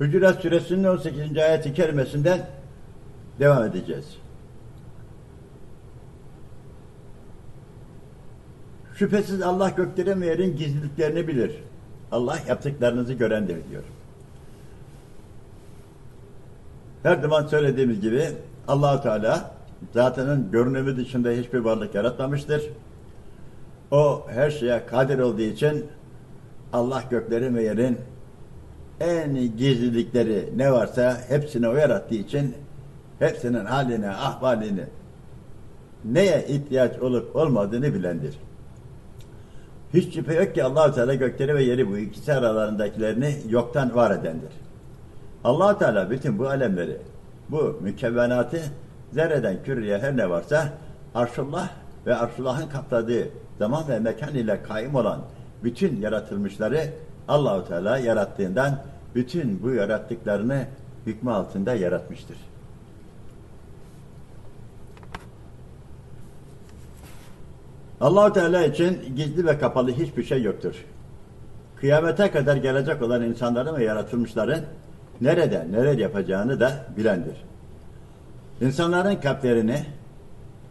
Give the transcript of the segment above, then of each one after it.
Hücurat suresinin 18. ayeti kerimesinden devam edeceğiz. Şüphesiz Allah göklerin ve yerin gizliliklerini bilir. Allah yaptıklarınızı görendir diyor. Her zaman söylediğimiz gibi Allahu Teala zatının görünümü dışında hiçbir varlık yaratmamıştır. O her şeye kadir olduğu için Allah göklerin ve yerin en gizlilikleri ne varsa hepsini o yarattığı için hepsinin haline, ahvalini neye ihtiyaç olup olmadığını bilendir. Hiç şüphe yok ki allah Teala gökleri ve yeri bu ikisi aralarındakilerini yoktan var edendir. allah Teala bütün bu alemleri, bu mükevvenatı zerreden küreye her ne varsa arşullah ve arşullahın kapladığı zaman ve mekan ile kaim olan bütün yaratılmışları Allahu Teala yarattığından bütün bu yarattıklarını hükmü altında yaratmıştır. Allahu Teala için gizli ve kapalı hiçbir şey yoktur. Kıyamete kadar gelecek olan insanların ve yaratılmışların nerede neler yapacağını da bilendir. İnsanların kalplerini,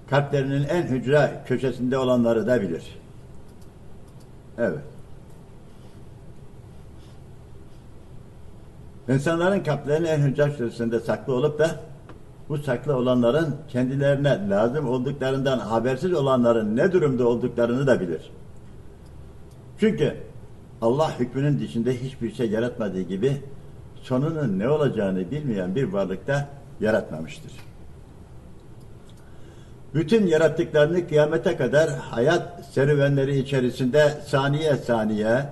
kalplerinin en hücre köşesinde olanları da bilir. Evet. İnsanların kalplerinin en hücre köşesinde saklı olup da bu saklı olanların kendilerine lazım olduklarından habersiz olanların ne durumda olduklarını da bilir. Çünkü Allah hükmünün dışında hiçbir şey yaratmadığı gibi sonunun ne olacağını bilmeyen bir varlıkta yaratmamıştır. Bütün yarattıklarını kıyamete kadar hayat serüvenleri içerisinde saniye saniye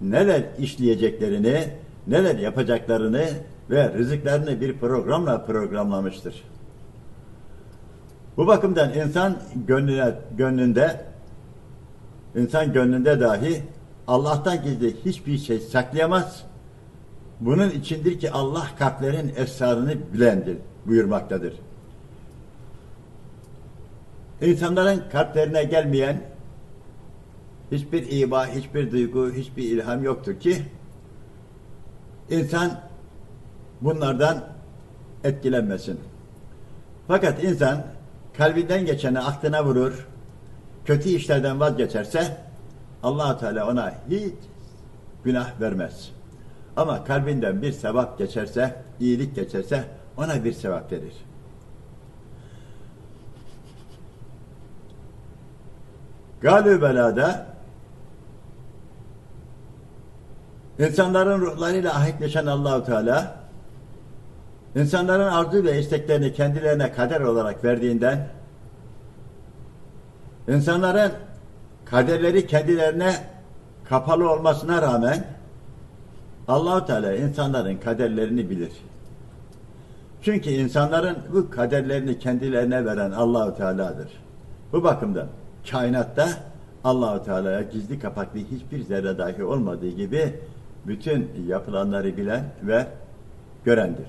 neler işleyeceklerini, neler yapacaklarını ve rızıklarını bir programla programlamıştır. Bu bakımdan insan gönlüne, gönlünde insan gönlünde dahi Allah'tan gizli hiçbir şey saklayamaz. Bunun içindir ki Allah kalplerin esrarını bilendir buyurmaktadır. İnsanların kalplerine gelmeyen hiçbir iba, hiçbir duygu, hiçbir ilham yoktur ki insan bunlardan etkilenmesin. Fakat insan kalbinden geçeni aklına vurur, kötü işlerden vazgeçerse allah Teala ona hiç günah vermez. Ama kalbinden bir sevap geçerse, iyilik geçerse ona bir sevap verir. Galü belada insanların ruhlarıyla ahitleşen Allahu Teala insanların arzu ve isteklerini kendilerine kader olarak verdiğinden insanların kaderleri kendilerine kapalı olmasına rağmen Allahu Teala insanların kaderlerini bilir. Çünkü insanların bu kaderlerini kendilerine veren Allahu Teala'dır. Bu bakımdan kainatta Allahu Teala'ya gizli kapaklı hiçbir zerre dahi olmadığı gibi bütün yapılanları bilen ve görendir.